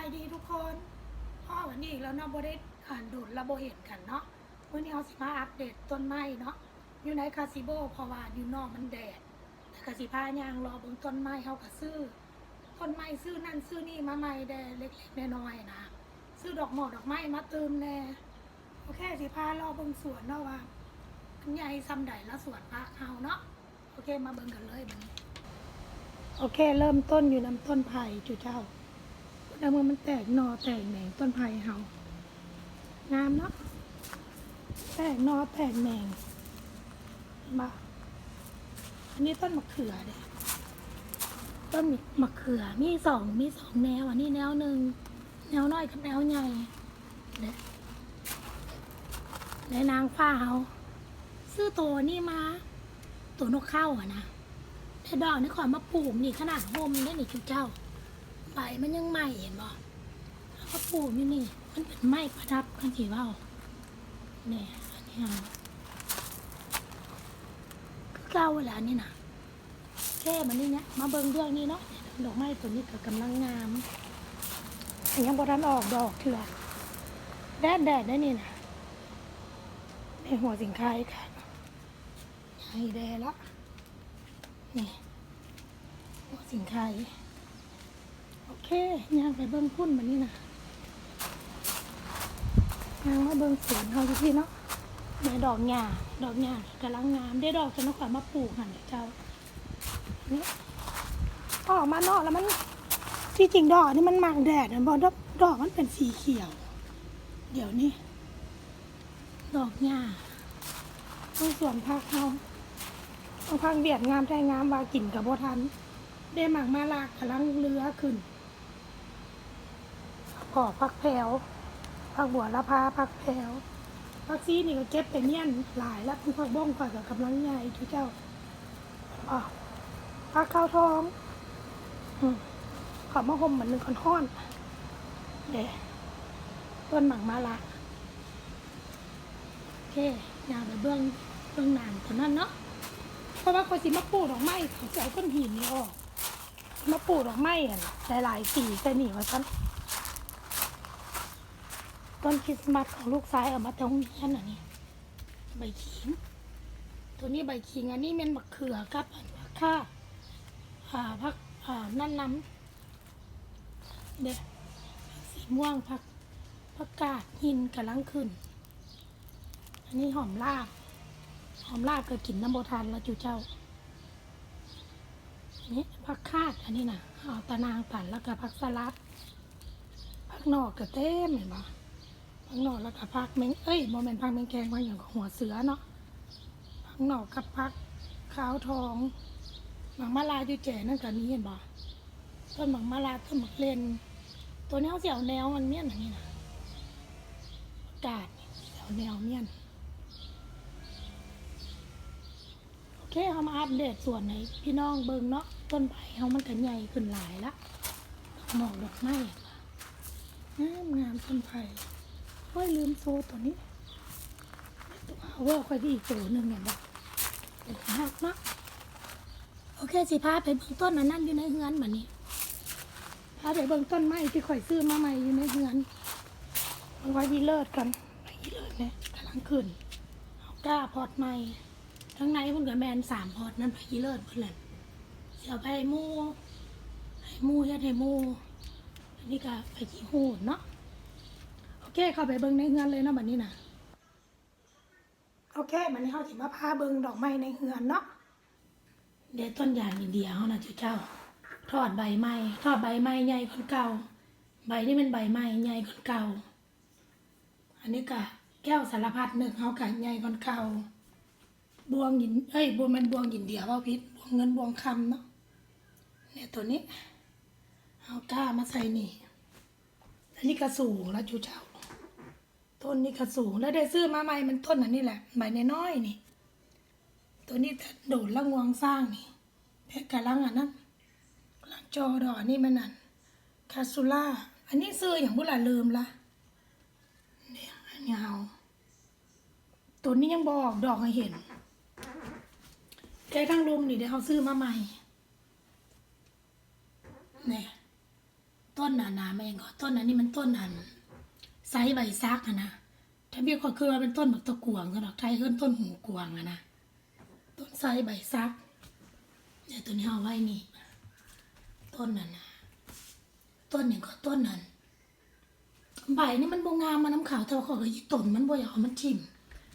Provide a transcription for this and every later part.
ายดีทุกคนพ่อวันนี้อีกแล้วเนาะโบได้อ่านดูดและโบเห็นกันเนาะวันนี้เอาสิมาอัปเดตต้นไม้เนาะอยู่ในคาสิโบเพราะว่าอยู่นอกมันแดดแต่กสิพายางรอเบิ่งต้นไม้เขาก็ซื้อต้นไม้ซื้อนั่นซื้อนี่มาใหม่แดเล็กๆน้อยๆนะซื้อดอกหมอกดอกไม้มาเติมแน่โอเคสิพารอเบิ่งสวนเนาะว่ามันใหญ่ซ้ำใดแล้วสวนพักเฮาเนาะโอเคมาเบิ่งกันเลยบันี้โอเค เริ่มต้นอยู่ลำต้นไผ่จุเจ้า แล้วมันมันแตกหนอแตกแหน่งต้นไผ่เฮางามเนาะแตกนอแตกแหน่งมาอันนี้ต้นมะเขือเด้ต้นมะเขือมีสองมีสองแนวอันนี้แนวหนึ่งแนวน้อยกับแนวใหญ่เด้และนางฟ้าเฮาซื้อตัวนี่มาตัวนกเข้าอะนะแต่ดอกนี่ขอมาปลูกนี่ขนาดโฮมได้หนี่คือเจ้า ใบมันยังใหม่เห็นบ่แล้วก็ปลูกนี่นี่ มันเป็นไม้ประดับกันสิเว่าเนี่ยอันนี้เอาคือเก้าเวลานี่นะแค่มันนี่เนี่ยมาเบิ่งเรื่องนี้เนาะดอกไม้ตัวนี้ก็กำลังงามอันยังบอทันออกดอกเถื่อแดดแดดได้นี่นะในหัวสิงค้าอีกค่ะให้แดดละนี่หัวสิงไข่โอ เคย่างไปเบิ้งพุ่นแบบนี้นะย่างมาเบิ้งสวนเขาอยู่ที่เนาะในดอกหญ้าดอกหญ้ากำลังงามได้ดอกจะนกขวามาปลูกหันเดี๋ยวเจ้านี่ออกมานอกแล้วมันที่จริงดอกนี่มันหมากแดดนะบอดอกดอกมันเป็นสีเขียว เดี๋ยวนี้ดอกหญ้าต้องสวนพักเขาบางพังเวียดงามแท้งามวากินกับโบทันได้หมักมาลากกำลังเรือขึ้น ขอพักแผวพักบัวละพาพักแผวพักซีนี่ก็เก็บไปเมี่ยนหลายแล้วพักบ้องก่อนกับกำลังใหญ่ทุกเจ้าพักข้าวทองอืมขอมาห่มเหมือนหนึ่งคนห้อนเด้ต้นหมักมาลาโอเคอยากไปเบื้องเบื้องนานตัวนั้นเนาะเพราะว่าคนสิมาปูดอกไม้เขาจะเอาก้อนหินนี่ออกมาปูดอกไม้อะหลายๆสีใส่หนีว่าฉัน ต้นคริสต์มาสของลูกชายเอามาแต่โรงเรียนอันนี้ใบขิง ตัวนี้ใบขิงอันนี้เป็นมะเขือครับผักข้าอ่าผักอ่านั่นน้ำเด็สีม่วงผักผักกาดหินกำลังขึ้น อันนี้หอมลาบหอมลาบก็กินน้ำโบทานแล้วจูเจ้าอันนี้ผักคาดอันนี้นะเอาตะนางปั่นแล้วก็ผักสลัดผักนอกก็เต็มเห็นปะ ผักนอกแล้วก็ผักเมงเอ้ยโมเมนผักเมงแกงว่าอย่างกับหัวเสือเนาะผักนอกกับผักขาวทองหมักมะลาอยู่แจ่นั่นกับนี้เห็นปะต้นหมักมะลาต้นหมักเลนตัวแนวเสี่ยวแนวมันเมี่ยนอันนี้นะกาศเสี่ยวแนวเมี่ยนโอเคเขามาอัปเดตส่วนในพี่น้องเบิงเนาะต้นไผ่เขามันกันใหญ่ขึ้นหลายละหมอกดอกไม้งามงามต้นไผ่ โอ้ยลืมโซตัวนี้ตัวเอาว่าค่อยที่อีกตัวหนึ่งเนี่ยบอกเป็นหักเนาะโอเคสิพาไปเบิ่งต้นอันนั้นอยู่ในเฮือนแบบนี้พาไปเบิ่งต้นไม้ที่ข่อยซื้อมาใหม่อยู่ในเฮือนมันไว้ยีเลิศกันไว้ยีเลิศเนี่ยกำลังขึ้นเอาก้าพอดใหม่ทั้งในพิ่นกับแมนสามพอดนั่นไปยี่เลิศเพิ่นเสียวไอ้มูให้มูเฮ็ดให้มูอันนี้ก็ไปขี้หูดเนาะ เคเข้าไปเบิ่งในเฮือนเลยเนาะบัดนี้นะโอเคบัดนี้เฮาสิมาพาเบิ่งดอกไม้ในเฮือนเนาะเดี๋ยวต้นยางอินเดียเฮานะเจ้าเจ้าทอดใบไม้ทอดใบไม้ใหญ่คนเก่า ใบนี่เป็นใบไม้ใหญ่คนเก่า อันนี้ก็แก้วสารพัดนึกเฮาก็ใหญ่คนเก่าบวงหินเอ้ยบวงมันบวงหินเดียวว่าพิษบวงเงินบวงคำเนาะเนี่ยตัวนี้เอาก้ามาใส่นี่อันนี้กระสูงแล้วจูเจ้า ต้นนี้กระสูงแล้วได้ซื้อมาใหม่มันต้นอันนี้แหละใบน้อยๆนี่ ตัวนี้แต่โดดละงวงสร้างนี่แพะกะลังอันนั้นกลังจอดอกนี่มันนั่นคาซูล่าอันนี้ซื้ออย่างบุหลาลืมละเนี่ยอันนี้เอาตัวนี้ยังบออกดอกให้เห็นแกทั้งรุมนี่เดี๋ยวเขาซื้อมาใหม่เนี่ยต้นนานาไม่ยังก็ต้นอันนี้มันต้นอัน ไซส์ใบซักอะนะถ้าเบี้ยก็คือว่าเป็นต้นบักตะกวงสำหรับไทยเอิ้นต้นหูกวางอะนะต้นไซส์ใบซักเนี่ยตัวนี้เอาไว้นี่ต้นนั่นนะต้นอย่างก็ต้นนั้นใบนี่มันบงงามมาน้ำขาวแต่ว่าเขาก็ยึดต้นมันบ่อยากเอามันทิ่ม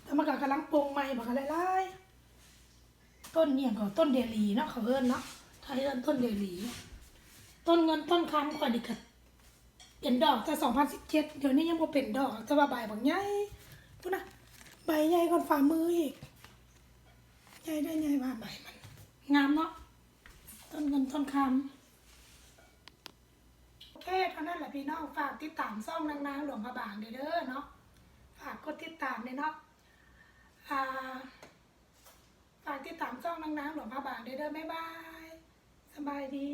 แต่มันก็กำลังปลงใหม่บอกอะไรไล่ต้นเนี่ยก็ต้นเดลีเนาะเขาเอิ้นเนาะไทยเอิ้นต้นเดลีต้นเงินต้นคำกว่าดิกะ เป็นดอกแต่สองพันสิบเจ็ดเดี๋ยวนี้ยังบ่เป็นดอกแต่ว่าใบบางใหญ่พูดนะใบใหญ่ก่อนฝ่ามืออีกใหญ่ได้ใหญ่ว่าใบมัน งามเนาะต้นเงินต้นคำโอเคเท่านั้นแหละพี่น้องฝากติดตามซ่องนางนางหลวงพระบางเด้อเนาะฝากกดติดตามเลยเนาะฝากติดตามซ่องนางนางหลวงพระบางเด้อเด้อบ๊ายบาย สบายดี